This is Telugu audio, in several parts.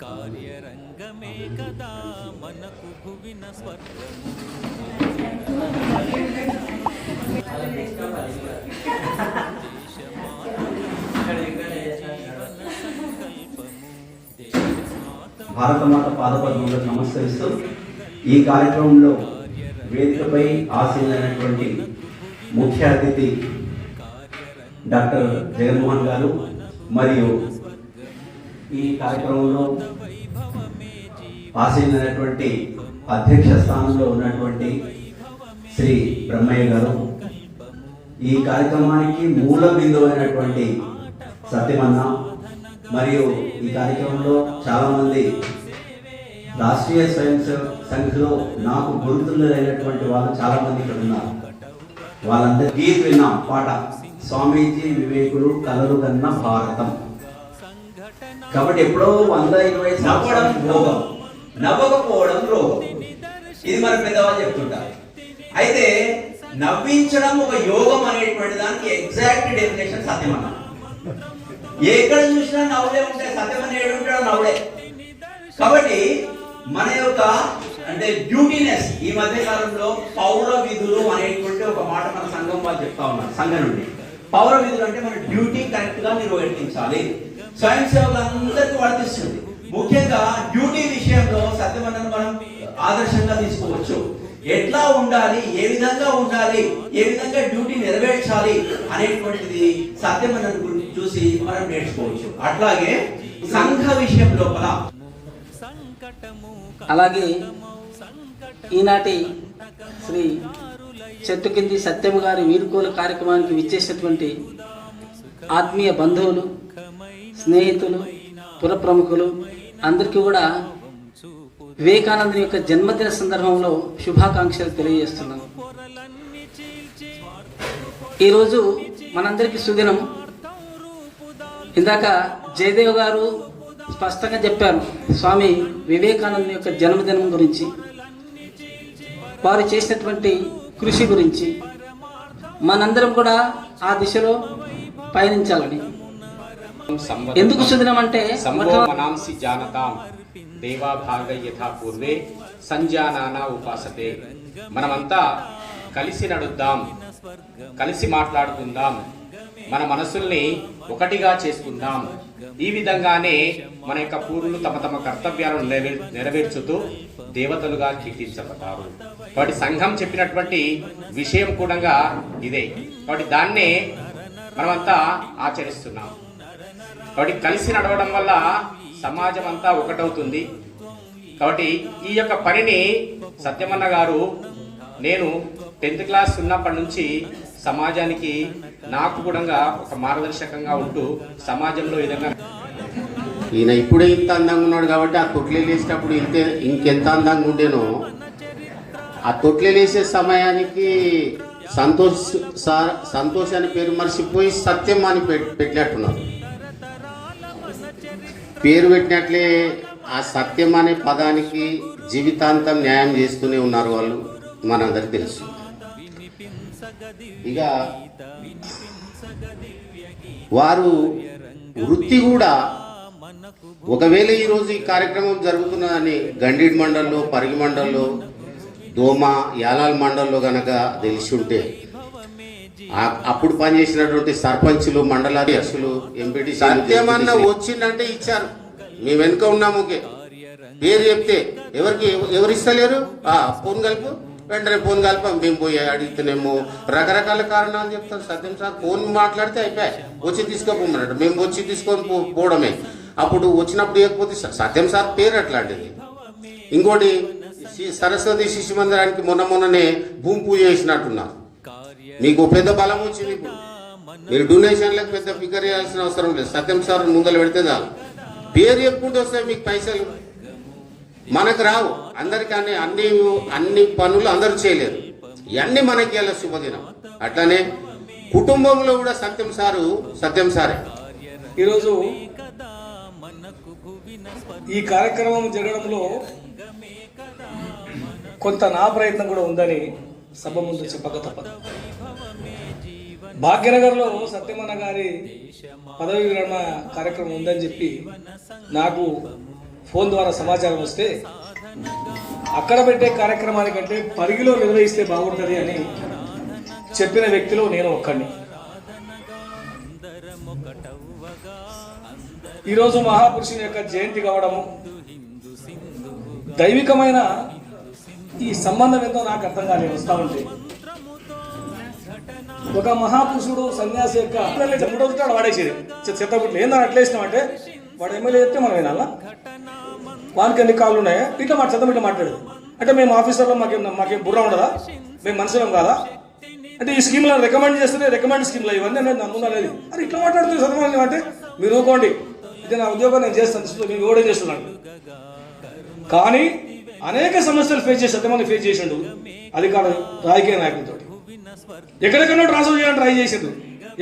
కార్యరంగమే కదా మనకు భువిన స్వర్గము. భారతమాత పాదపద్మంలో నమస్కరిస్తూ ఈ కార్యక్రమంలో వేదికపై ఆశీలైనటువంటి ముఖ్య అతిథి డాక్టర్ జగన్మోహన్ గారు మరియు ఈ కార్యక్రమంలో పాసైనటువంటి అధ్యక్ష స్థానంలో ఉన్నటువంటి శ్రీ బ్రహ్మయ్య గారు. ఈ కార్యక్రమానికి మూల బిందువైనటువంటి సత్యమన్న మరియు ఈ కార్యక్రమంలో చాలామంది రాష్ట్రీయ స్వయం సంఖ్యలో నాకు గురుతులైనటువంటి వాళ్ళు చాలామంది ఇక్కడ ఉన్నారు. వాళ్ళందరూ గీత్ విన్నాం పాట. స్వామీజీ వివేకులు కలలు కన్న భారతం. కాబట్టి ఎప్పుడో వంద ఇరవై నవ్వడం రోగం. నవ్వకపోవడం రోగం. ఇది మన పెద్దవాళ్ళు చెప్తుంటారు. అయితే నవ్వించడం ఒక యోగం అనేటువంటి దానికి ఎగ్జాక్ట్ డెఫినేషన్ సత్యమన్న. ఎక్కడ చూసినా నవ్వులే ఉంటాయి సత్యమని ఏడు ఉంటాడు? నవ్వులే. కాబట్టి మన యొక్క అంటే డ్యూటీనెస్ ఈ మధ్య కాలంలో పౌర విధులు అనేటువంటి ఒక మాట మన సంఘం వాళ్ళు చెప్తా ఉన్నారు సంఘం నుండి. పౌర విధులు అంటే మన డ్యూటీ కరెక్ట్గా నిర్వహించాలి స్వయం సేవకులందరికీ వర్తిస్తుంది. ముఖ్యంగా డ్యూటీ విషయంలో సత్యమన్నను మనం ఆదర్శంగా తీసుకోవచ్చు. ఎట్లా ఉండాలి ఏ విధంగా ఉండాలి ఏ విధంగా డ్యూటీ నెరవేర్చాలి అనేటువంటిది సత్యమన్న గురించి చూసి మనం నేర్చుకోవచ్చు. అట్లాగే సంఘ విషయం లోపల. అలాగే ఈనాటి శ్రీ చెట్టు కింది సత్యం గారి వీడుకోలు కార్యక్రమానికి విచ్చేసినటువంటి ఆత్మీయ బంధువులు స్నేహితులు పుర ప్రముఖులు అందరికీ కూడా వివేకానందుని యొక్క జన్మదిన సందర్భంలో శుభాకాంక్షలు తెలియజేస్తున్నాను. ఈరోజు మనందరికీ సుదినం. ఇందాక జయదేవ్ గారు స్పష్టంగా చెప్పారు స్వామి వివేకానంద యొక్క జన్మదినం గురించి. వారు చేసినటువంటి కృషి గురించి. మనందరం కూడా ఆ దిశలో పయనించాలని. ఎందుకు సుదినం అంటే మనాంసి జానతాం. దేవా భాగ యథా పూర్వే సంజానానా ఉపాసతే. మనమంతా కలిసి నడుద్దాం కలిసి మాట్లాడుకుందాం. మన మనసుల్ని ఒకటిగా చేసుకుందాం. ఈ విధంగానే మన యొక్క పూర్వులు తమ తమ కర్తవ్యాలను నెరవే నెరవేర్చుతూ దేవతలుగా కీర్తించబడ్డారు కాబట్టి సంఘం చెప్పినటువంటి విషయం కూడా ఇదే. కాబట్టి దాన్నే మనమంతా ఆచరిస్తున్నాం. కాబట్టి కలిసి నడవడం వల్ల సమాజం అంతా ఒకటవుతుంది. కాబట్టి ఈ యొక్క పనిని సత్యమన్న గారు నేను టెన్త్ క్లాస్ ఉన్నప్పటి నుంచి సమాజానికి నాకు కూడా ఒక మార్గదర్శకంగా ఉంటూ సమాజంలో విధంగా ఈయన ఇప్పుడే ఇంత అందంగా ఉన్నాడు కాబట్టి ఆ తొట్లే లేసేటప్పుడు ఇంతే ఇంకెంత అందంగా ఉండేనో ఆ తొట్లే లేసే సమయానికి సంతోష్ సార్ సంతోష్ అని పేరు మర్చిపోయి సత్యం అని పెట్- పెట్టినట్టున్నారు. పేరు పెట్టినట్లే ఆ సత్యం అనే పదానికి జీవితాంతం న్యాయం చేస్తూనే ఉన్నారు వాళ్ళు. మనందరికి తెలుసు. ఇక వారు వృత్తి కూడా ఒకవేళ ఈరోజు ఈ కార్యక్రమం జరుగుతున్నదని గండిడ్ మండల్లో పరిగి మండల్లో దోమ యాలాల్ మండల్లో గనక తెలిసి ఉంటే అప్పుడు పనిచేసినటువంటి సర్పంచులు మండలాధ్యక్షులు ఎంపీటీ సత్యమన్న వచ్చిందంటే ఇచ్చారు. మేము వెనుక ఉన్నాము ఓకే పేరు చెప్తే ఎవరికి ఎవ- ఎవరు ఇస్తలేరు? ఆ, ఫోన్ కలుపు. వెంటనే ఫోన్ కలిపి. మేము పోయి అడిగితేనేమో రకరకాల కారణాలు చెప్తారు సత్యం సార్. ఫోన్ మాట్లాడితే అయిపోయాయి. వచ్చి తీసుకోపోమన్నాడు మేము వచ్చి తీసుకొని పోవడమే. అప్పుడు వచ్చినప్పుడు ఇవ్వకపోతే సత్యం సార్ పేరు అట్లాంటిది. ఇంకోటి సరస్వతి శిశు మందిరానికి మొన్న మొన్ననే భూమి పూజ చేసినట్టున్నారు. మీకు పెద్ద బలం వచ్చింది ఇప్పుడు మీరు డొనేషన్లకు పెద్ద ఫిగర్ చేయాల్సిన అవసరం లేదు. సత్యం సార్ ముందర పెడితే చాలు. పేరు చెప్పుకుంటూ వస్తాయి మీకు పైసలు. మనకు రావు. అందరికి అన్ని అన్ని అన్ని పనులు అందరూ చేయలేరు. ఇవన్నీ మనకి ఇవాళ శుభదినం. అట్లానే కుటుంబంలో కూడా సత్యం సారు సత్యం సారే. ఈరోజు ఈ కార్యక్రమం జరగడంలో కొంత నా ప్రయత్నం కూడా ఉందని సభ ముందు చెప్పక తప్పదు. భాగ్యనగర్లో సత్యమన్న గారి పదవి విరమణ కార్యక్రమం ఉందని చెప్పి నాకు ఫోన్ ద్వారా సమాచారం వస్తే అక్కడ పెట్టే కార్యక్రమానికంటే పరిగిలో నిర్వహిస్తే బాగుంటుంది అని చెప్పిన వ్యక్తిలో నేను ఒక్కడిని. ఈరోజు మహాపురుషుని యొక్క జయంతి కావడము దైవికమైన ఈ సంబంధం ఏందో నాకు అర్థం కాలేదు. వస్తూ ఉంటే ఒక మహాపురుషుడు సన్యాసి యొక్క మూడవుతాడు వాడేసేది. చెత్తపుట్లు ఏందని అట్లేసినాం అంటే వాడు ఎమ్మెల్యే చెప్తే మనం వినాలా? వానికి ఎన్ని కాళ్ళు ఉన్నాయా? ఇట్లా మాట చదవం ఇట్లా మాట్లాడదు. అంటే మేము ఆఫీసర్లో మాకేం మాకేం బుర్ర ఉండదా? మేము మనుషులం కాదా? అంటే ఈ స్కీమ్లను రికమెండ్ చేస్తే రికమెండ్ స్కీమ్లు? ఇవన్నీ అనేది నమ్ముదా అనేది అది ఇట్లా మాట్లాడుతుంది చదవాలి అంటే మీరు ఊకోండి ఇది నా ఉద్యోగం నేను చేస్తాను. నేను ఓడే చేస్తున్నాను కానీ అనేక సమస్యలు ఫేస్ చేసి ఎంతమంది ఫేస్ చేసిండు? అధికార రాజకీయ నాయకులతోటి. ఎక్కడెక్కడో ట్రాన్స్ఫర్ చేయాలని ట్రై చేసిండు.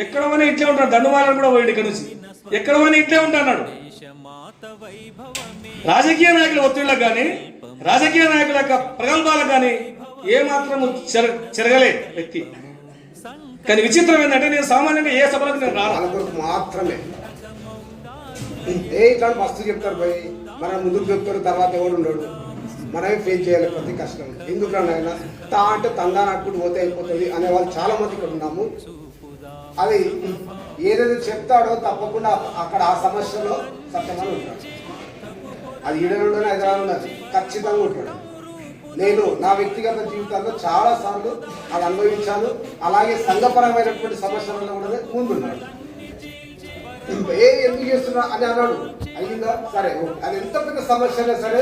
ఎక్కడ పోయినా ఇట్లే ఉంటాడు దండుమాలని కూడా పోయిండు ఇక్కడ నుంచి. ఎక్కడ పోయినా ఇట్లే ఉంటాడు రాజకీయ నాయకుల ఒత్తిళ్ళకు కానీ రాజకీయ నాయకుల యొక్క ప్రగల్భాలకు కానీ ఏ మాత్రం చెరగలే వ్యక్తి. కానీ విచిత్రం ఏంటంటే నేను సామాన్యంగా ఏ సభలకు నేను రాను మాత్రమే. ఏ ఇట్లా మస్తు చెప్తారు పోయి మనం ముందుకు చెప్తారు తర్వాత ఎవడు ఉండడు. మనమే ఫేస్ చేయాలి కష్టం. ఎందుకు ఆయన తా అంటే తందా నట్టుకుంటూ పోతే అయిపోతుంది అనే వాళ్ళు చాలా మంది ఇక్కడ ఉన్నాము. అది ఏదైతే చెప్తాడో తప్పకుండా అక్కడ ఆ సమస్యలో సత్యమని ఉంటాడు. అది ఈడనుండో హైదరాబాద్ ఉన్నది ఖచ్చితంగా ఉంటాడు. నేను నా వ్యక్తిగత జీవితాల్లో చాలా సార్లు అది అనుభవించాను. అలాగే సంఘపరమైనటువంటి సమస్యలలో కూడా ముందున్నాడు ఏ ఎందుకు చేస్తున్నా అని అన్నాడు. అయ్యిందా? సరే అది ఎంత పెద్ద సమస్య అయినా సరే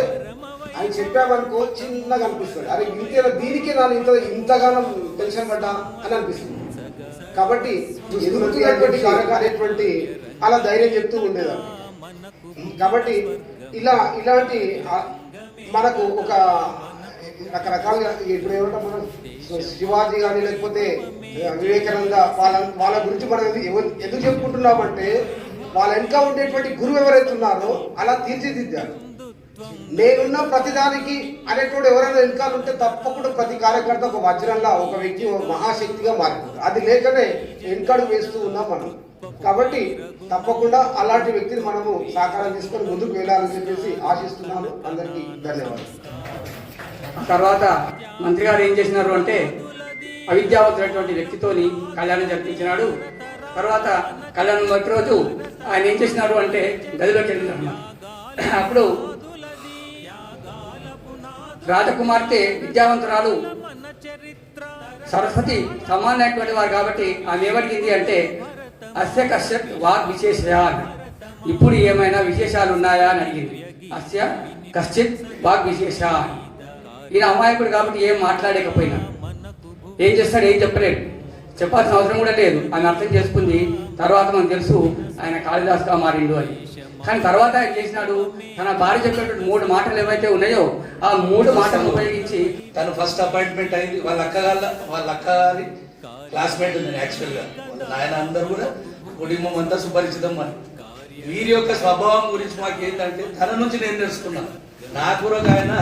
అని చెప్పామనుకో చిన్నగా అనిపిస్తుంది. అరే ఇంత దీనికి ನಾನು ఇంత ఇంతగానో టెన్షన్ పడ్డా అని అనిపిస్తుంది. కాబట్టి ఎదుగుతున్నటువంటి కారకారేటువంటి అలా ధైర్యం చెప్తూ ఉండేదాన్ని. కాబట్టి ఇలా ఇలాంటి మనకు ఒక రకరకాలుగా ఇప్పుడు ఏమంటాం మనం శివాజీ కానీ లేకపోతే వివేకానంద వాళ్ళ వాళ్ళ గురించి మనం ఎవరు ఎందుకు చెప్పుకుంటున్నామంటే వాళ్ళ వెనక ఉండేటువంటి గురువు ఎవరైతే ఉన్నారో అలా తీర్చిదిద్దారు. నేనున్న ప్రతిదానికి అనేటువంటి ఎవరైనా వెనకాల ఉంటే తప్పకుండా ప్రతి కార్యకర్త ఒక వజ్రంలా ఒక వ్యక్తి ఒక మహాశక్తిగా మారిపోతుంది అది లేకనే వెనకాడు వేస్తూ ఉన్నాం మనం. కాబట్టి తప్పకుండా అలాంటి వ్యక్తిని మనము సహకారం తీసుకొని ముందుకు వెళ్ళాలని చెప్పేసి ఆశిస్తున్నాము. అందరికీ ధన్యవాదాలు. తర్వాత మంత్రి గారు ఏం చేసినారు అంటే అవిద్యావంతులైనటువంటి వ్యక్తితోని కళ్యాణం జరిపించినాడు. తర్వాత కళ్యాణం మొదటి రోజు ఆయన ఏం చేసినారు అంటే గదిలోకి వెళ్ళినారు అప్పుడు రాజకుమార్తె విద్యావంతురాలు సరస్వతి సమానమైనటువంటి వారు కాబట్టి ఆమె ఏమడిగింది అంటే అస్య కశ్యప్ వాగ్ విశేష ఇప్పుడు ఏమైనా విశేషాలు ఉన్నాయా అని అడిగింది. అస్య కశ్చిత్ వాగ్ విశేష ఈయన అమాయకుడు కాబట్టి ఏం మాట్లాడలేకపోయినా ఏం చేస్తాడు ఏం చెప్పలేడు. చెప్పాల్సిన అవసరం కూడా లేదు. ఆమె అర్థం చేసుకుంది. తర్వాత మనకు తెలుసు ఆయన కాళిదాస్గా మారిండు అని. కానీ తర్వాత ఆయన చేసినాడు. తన భార్య చెప్పినటువంటి మూడు మాటలు ఏవైతే ఉన్నాయో ఆ మూడు మాటలు ఉపయోగించి తను ఫస్ట్ అపాయింట్మెంట్ అయింది. వాళ్ళ అక్క వాళ్ళ అక్క గారి క్లాస్మేట్ ఉంది యాక్చువల్గా ఆయన నాయన అందరూ కూడా కుటుంబం అంతా సుపరిచితం అని వీరి యొక్క స్వభావం గురించి మాకు ఏంటంటే తన నుంచి నేను తెలుసుకున్నాను నా కూడా ఆయన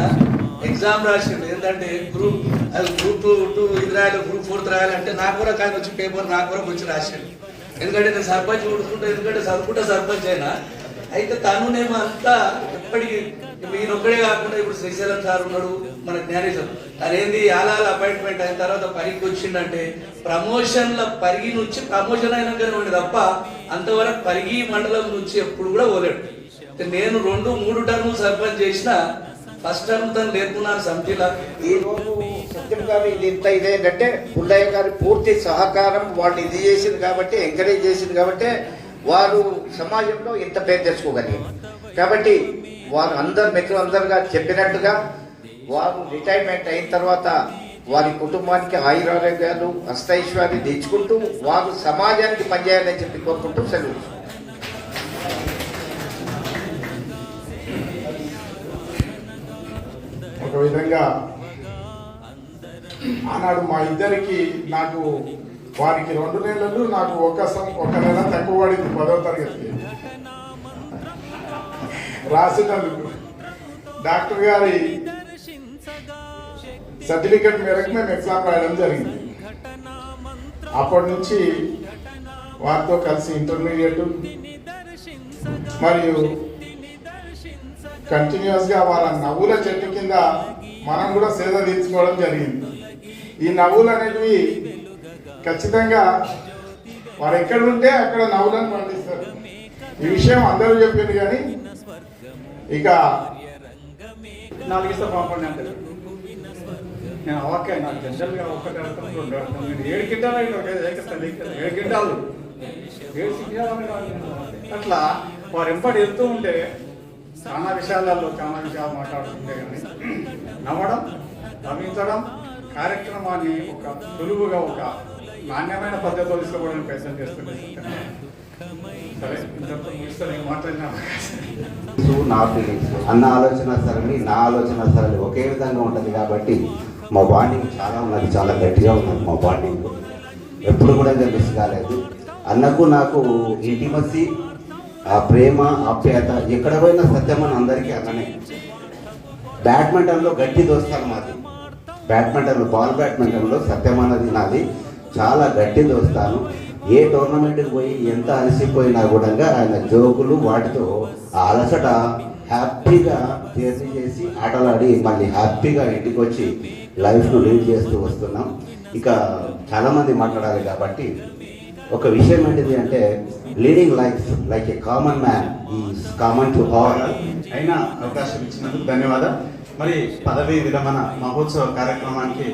ఎగ్జామ్ రాసిండు. ఏంటంటే గ్రూప్ అది గ్రూప్ టూ టూ ఇది రాయాలి గ్రూప్ ఫోర్త్ రాయాలంటే నాకు కూడా ఆయన వచ్చి పేపర్ నాకు కూడా వచ్చి రాసిండు. ఎందుకంటే నేను సర్పంచ్ ఊడుకుంటా ఎందుకంటే చదువుకుంటా సర్పంచ్ అయినా అయితే తనునేమో అంతా ఎప్పటికీ ఈయన ఒక్కడే కాకుండా ఇప్పుడు శ్రీశైలం సార్ ఉన్నాడు మన జ్ఞానేశ్వరం. తనేంది ఆలాల అపాయింట్మెంట్ అయిన తర్వాత పరిగి వచ్చిందంటే ప్రమోషన్ల పరిగి నుంచి ప్రమోషన్ అయినాకనే ఉండి తప్ప అంతవరకు పరిగి మండలం నుంచి ఎప్పుడు కూడా పోలేడు. నేను రెండు మూడు టర్మ్ సర్పంచ్ చేసిన ఫస్ట్ టర్మ్ తను నేర్పున్నాను సమితిలో ఈ రోజు సత్యం గారు ఇది ఇంత ఇదేంటంటే పుల్లయ్య గారి పూర్తి సహకారం వాళ్ళు ఇది చేసింది కాబట్టి ఎంకరేజ్ చేసింది కాబట్టి వారు సమాజంలో ఇంత పేరు తెచ్చుకోగలిగారు. కాబట్టి వారు అందరు మిత్రులందరుగా చెప్పినట్టుగా వారు రిటైర్మెంట్ అయిన తర్వాత వారి కుటుంబానికి ఆయురారోగ్యాలు అష్టైశ్వర్యాలు తెచ్చుకుంటూ వారు సమాజానికి పనిచేయాలని చెప్పి కోరుకుంటూ సెలవు. ఒక విధంగా ఆనాడు మా ఇద్దరికి నాకు వారికి రెండు నెలలు నాకు ఒక ఒక నెల తక్కువ పడింది పదవ తరగతికి రాసినందుకు డాక్టర్ గారి సర్టిఫికెట్ మేరకు మేము ఎగ్జామ్ రాయడం జరిగింది. అప్పటి నుంచి వారితో కలిసి ఇంటర్మీడియట్ మరియు కంటిన్యూస్గా వాళ్ళ నవ్వుల చెట్టు కింద మనం కూడా సేద తీర్చుకోవడం జరిగింది. ఈ నవ్వులు అనేటివి ఖచ్చితంగా వారు ఎక్కడ ఉంటే అక్కడ నవ్వులను పండిస్తారు. ఈ విషయం అందరూ చెప్పింది కానీ ఇక నాలుగు ఇస్తా పంపండి అంటారు నేను ఓకే నాకు జనరల్గా ఒక్కటి అర్థం రెండు అర్థం నేను ఏడు కింటాలు ఏడు కింటాలు. ఏడు అట్లా వారు ఎంపటి వెళ్తూ ఉంటే చాలా విషయాలలో చాలా విషయాలు మాట్లాడుతుంటే కానీ నవ్వడం నవ్వించడం కార్యక్రమాన్ని ఒక సులువుగా ఒక నాణ్యమైన పద్ధతులు తీసుకోవడానికి ప్రయత్నం నేను నా ఫీలింగ్స్ అన్న ఆలోచన సరళి నా ఆలోచన సరళి ఒకే విధంగా ఉంటుంది కాబట్టి మా బాండింగ్ చాలా ఉన్నది చాలా గట్టిగా ఉన్నది మా బాండింగ్ ఎప్పుడు కూడా నేను మిస్ కాలేదు అన్నకు నాకు ఇంటిమసీ ఆ ప్రేమ ఆప్యాయత ఎక్కడ పోయినా సత్యమని అందరికీ అన్ననే. బ్యాడ్మింటన్లో గట్టి దోస్తాను మాది. బ్యాడ్మింటన్లో బాల్ బ్యాడ్మింటన్లో సత్యం అన్నది నాది. చాలా గట్టి దోస్తాను ఏ టోర్నమెంట్కి పోయి ఎంత అలసిపోయినా కూడా ఆయన జోకులు వాటితో ఆ అలసట హ్యాపీగా తీర్చి చేసి ఆటలాడి మళ్ళీ హ్యాపీగా ఇంటికి వచ్చి లైఫ్ను లీడ్ చేస్తూ వస్తున్నాం. ఇక చాలామంది మాట్లాడాలి కాబట్టి ఒక విషయం ఏంటిది అంటే leading life like a common man ఈ కామన్ టు ఆల్ అయినా అవకాశం ఇచ్చినందుకు ధన్యవాదాలు. మరి పదవి విరమణ మహోత్సవ కార్యక్రమానికి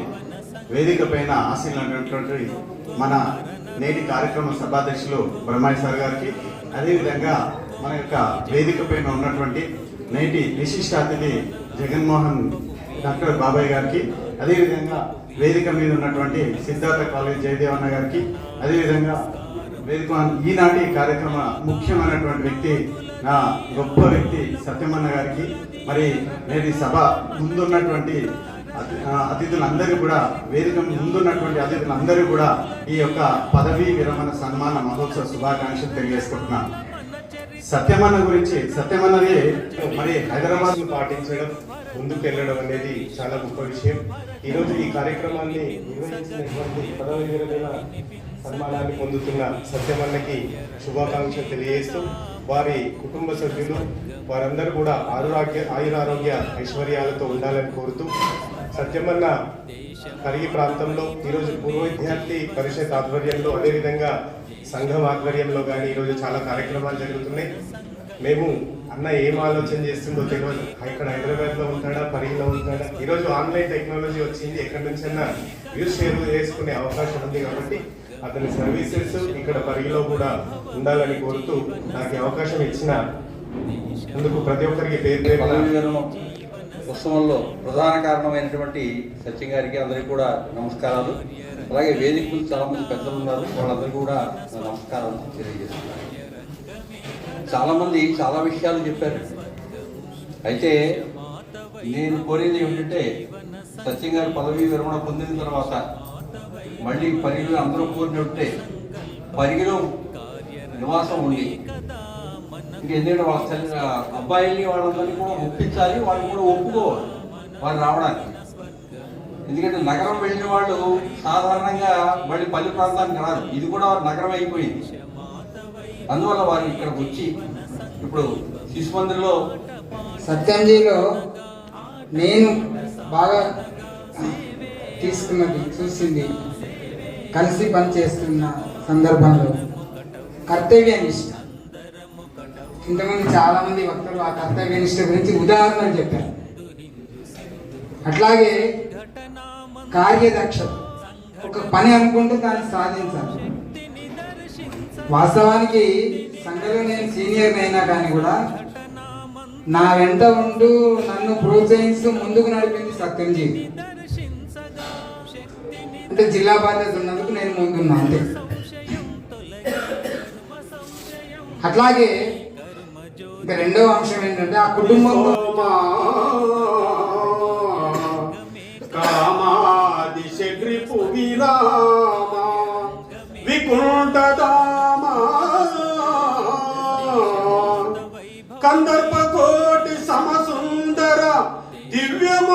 వేదిక పైన ఆశీలైనటువంటి మన నేటి కార్యక్రమ సభాధ్యక్షులు బ్రహ్మాయి సార్ గారికి అదేవిధంగా మన యొక్క వేదిక పైన ఉన్నటువంటి నేటి విశిష్ట అతిథి జగన్మోహన్ డాక్టర్ బాబాయ్ గారికి అదేవిధంగా వేదిక మీద ఉన్నటువంటి సిద్ధార్థ కాలేజ్ జయదేవన్న గారికి అదేవిధంగా వేదిక ఈనాటి కార్యక్రమ ముఖ్యమైనటువంటి వ్యక్తి నా గొప్ప వ్యక్తి సత్యమన్న గారికి మరి నేటి సభ ముందున్నటువంటి అతిథులందరూ కూడా వేదిక ముందున్నటువంటి అతిథులందరూ కూడా ఈ యొక్క పదవీ విరమణ సన్మాన మహోత్సవ శుభాకాంక్షలు తెలియజేసుకుంటున్నాను. సత్యమన్న గురించి సత్యమన్నది మరి హైదరాబాద్ పాటించడం ముందుకు వెళ్ళడం అనేది చాలా గొప్ప విషయం. ఈరోజు ఈ కార్యక్రమాన్ని నిర్వహించినటువంటి పదవి విరమణ సన్మానాన్ని పొందుతున్న సత్యమన్నకి శుభాకాంక్షలు తెలియజేస్తూ వారి కుటుంబ సభ్యులు వారందరూ కూడా ఆరు ఆయురారోగ్య ఐశ్వర్యాలతో ఉండాలని కోరుతూ సత్యమన్న కలిగి ప్రాంతంలో ఈరోజు పూర్వ విద్యార్థి పరిషత్ ఆధ్వర్యంలో అదేవిధంగా సంఘం ఆధ్వర్యంలో కానీ ఈరోజు చాలా కార్యక్రమాలు జరుగుతున్నాయి. మేము అన్న ఏం ఆలోచన చేస్తుందో తెలియదు. ఇక్కడ హైదరాబాద్లో ఉంటాడా పరిగిలో ఉంటాడా? ఈరోజు ఆన్లైన్ టెక్నాలజీ వచ్చింది. ఎక్కడి నుంచైనా యూజ్ షేర్ చేసుకునే అవకాశం ఉంది కాబట్టి అతని సర్వీసెస్ ఇక్కడ పరిగిలో కూడా ఉండాలని కోరుతూ నాకు అవకాశం ఇచ్చిన అందుకు ప్రతి ఒక్కరికి పేరు పేరు ఉత్సవంలో ప్రధాన కారణమైనటువంటి సత్యం గారికి అందరికీ కూడా నమస్కారాలు. అలాగే వేదిక ముందు చాలా మంది పెద్దలు ఉన్నారు. వాళ్ళందరూ కూడా నమస్కారాలు తెలియజేస్తున్నారు. చాలా మంది చాలా విషయాలు చెప్పారు. అయితే నేను కోరేది ఏమిటంటే సత్యం గారు పదవీ విరమణ పొందిన తర్వాత మళ్ళీ పరిగిలో అందరూ కోరినట్టే పరిగిలో నివాసం ఉండి ఎందుకంటే వాళ్ళ అబ్బాయిల్ని వాళ్ళందరినీ కూడా ఒప్పించాలి వాళ్ళు కూడా ఒప్పుకోవాలి వాళ్ళు రావడానికి. ఎందుకంటే నగరం వెళ్ళిన వాళ్ళు సాధారణంగా మళ్ళీ పల్లె ప్రాంతానికి రాదు ఇది కూడా నగరం అయిపోయింది. అందువల్ల వారు ఇక్కడికి వచ్చి ఇప్పుడు శిశు మందిర్లో సత్యంజీలో నేను బాగా తీసుకున్నది చూసింది కలిసి పనిచేస్తున్న సందర్భంలో కర్తవ్య నిష్ట ఇంతమంది చాలా మంది వక్తలు ఆ కర్తవ్య నిష్ట గురించి ఉదాహరణలు చెప్పారు. అట్లాగే కార్యదక్షత ఒక పని అనుకుంటే దాన్ని సాధించాలి. వాస్తవానికి సంఘలో నేను సీనియర్ అయినా కానీ కూడా నా వెంట ఉంటూ నన్ను ప్రోత్సహిస్తూ ముందుకు నడిపింది సత్యంజీవి. అంటే జిల్లా బాధ్యత ఉన్నందుకు నేను ముందున్నా అంతే. అట్లాగే ఇంకా రెండవ అంశం ఏంటంటే ఆ కుటుంబంలో కామాదిశగ్రిపు విరామ వికుంఠదామ కందర్ప కోటి సమసుందర దివ్యమూర్తి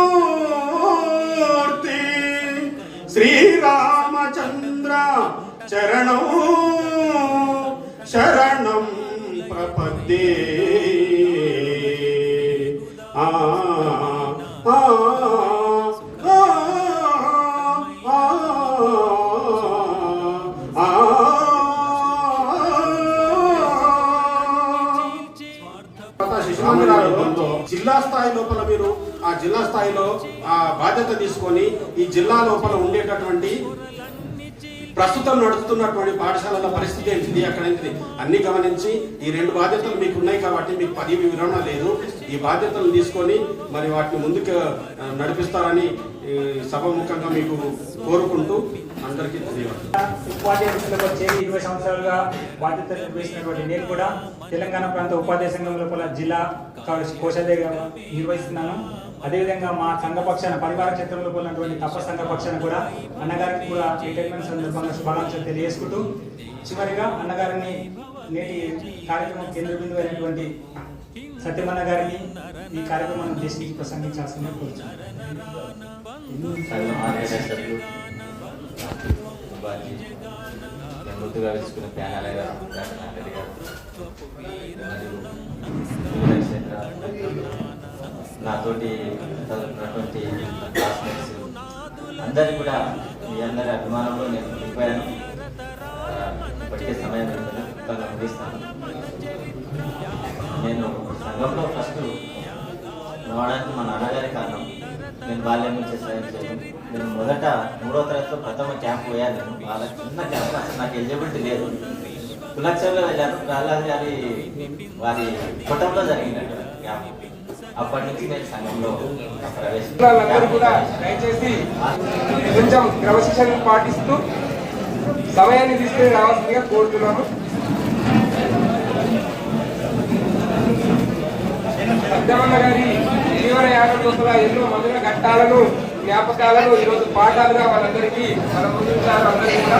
శ్రీరామచంద్ర చరణం శరణం ప్రపద్యే తర్వాత జిల్లా స్థాయి లోపల మీరు ఆ జిల్లా స్థాయిలో ఆ బాధ్యత తీసుకొని ఈ జిల్లా లోపల ఉండేటటువంటి ప్రస్తుతం నడుస్తున్నటువంటి పాఠశాలల పరిస్థితి ఏంటిది అక్కడ ఏంటిది? అన్ని గమనించి ఈ రెండు బాధ్యతలు మీకు ఉన్నాయి కాబట్టి మీకు పదవి వివరణ లేదు. ఈ బాధ్యతలు తీసుకొని మరి వాటిని ముందుకు నడిపిస్తారని ఈ సభముఖంగా మీకు కోరుకుంటూ అందరికీ ఉపాధ్యాయులకు చేరి ఇరవై సంవత్సరాలుగా బాధ్యతలు నిర్వహిస్తున్నటువంటి నేను కూడా తెలంగాణ ప్రాంత ఉపాధ్యాయ సంఘం లోపల జిల్లా కౌ- కోశాధికారిగా నిర్వహిస్తున్నాను. అదేవిధంగా మా సంఘ పక్షాన పరివార క్షేత్రం లోపల ఉన్నటువంటి తప్ప సంఘ పక్షాన కూడా అన్నగారికి కూడా రిటైర్మెంట్ సందర్భంగా శుభాకాంక్షలు తెలియజేసుకుంటూ చివరిగా అన్నగారిని నేటి కార్యక్రమం కేంద్ర బిందువు అయినటువంటి సత్యమన్న గారిని ఈ కార్యక్రమాన్ని ఉద్దేశించి ప్రసంగించాల్సిందిగా కోరుతున్నాను సంఘ ముందుగా వేసుకున్న ప్యానాలయ గారు నారెడ్డి గారు. మరియు నాతోటి చదువుకున్నటువంటి క్లాస్మేట్స్ అందరినీ కూడా మీ అందరి అభిమానంలో నేను ఉండిపోయాను. ఇప్పటికే సమయం అయిపోయింది. ముగిస్తాను. నేను సంఘంలో ఫస్ట్ రావడానికి మా నాన్నగారి కారణం. నేను బాల్యం నుంచి సాయం చేయను నేను మొదట మూడో తరగతిలో ప్రథమ క్యాంప్ పోయాను వాళ్ళ చిన్న క్యాంప్ అసలు నాకు ఎలిజిబిలిటీ లేదు. కులక్షర్లో వెళ్ళాను ప్రహ్లాద్ గారి వారి కుటుంబంలో జరిగినటువంటి క్యాంప్. అప్పటి నుంచి నేను సంఘంలో ప్రవేశం కూడా దయచేసి కొంచెం క్రమశిక్షణ పాటిస్తూ సమయాన్ని తీసుకుని రావాల్సిందిగా కోరుతున్నాను. పెద్దమ్మ గారి జీవన యాగం లోపల ఎన్నో మధుర ఘట్టాలను జ్ఞాపకాలను ఈరోజు పాఠాలుగా వాళ్ళందరికీ మన ముందుంటారు అందరూ కూడా.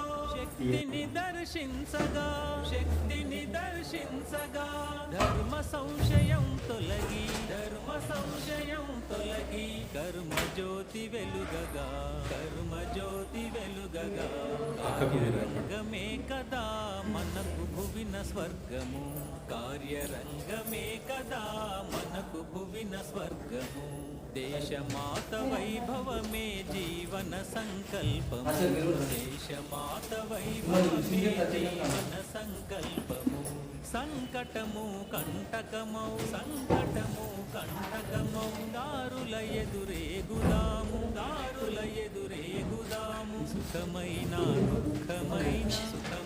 దర్శించగా ధర్మ సంశయం తొలగి. ధర్మ సంశయం తొలగి. కర్మ జ్యోతి వెలుగగా. కర్మ జ్యోతి వెలుగగా. కార్యరంగమే కదా మనకు భువిన స్వర్గము. కార్యరంగమే కదా మనకు భువిన స్వర్గము. దేశమాత వైభవమే జీవన సంకల్పము. దేశమాత వైభవమే జీవన సంకల్పము. సంకటము కంటకమౌ సంకటము కంటకమౌ. దారుల ఎదురేగుదాము దారుల ఎదురేగుదాము. సుఖమైన దుఃఖమైన సుఖమైన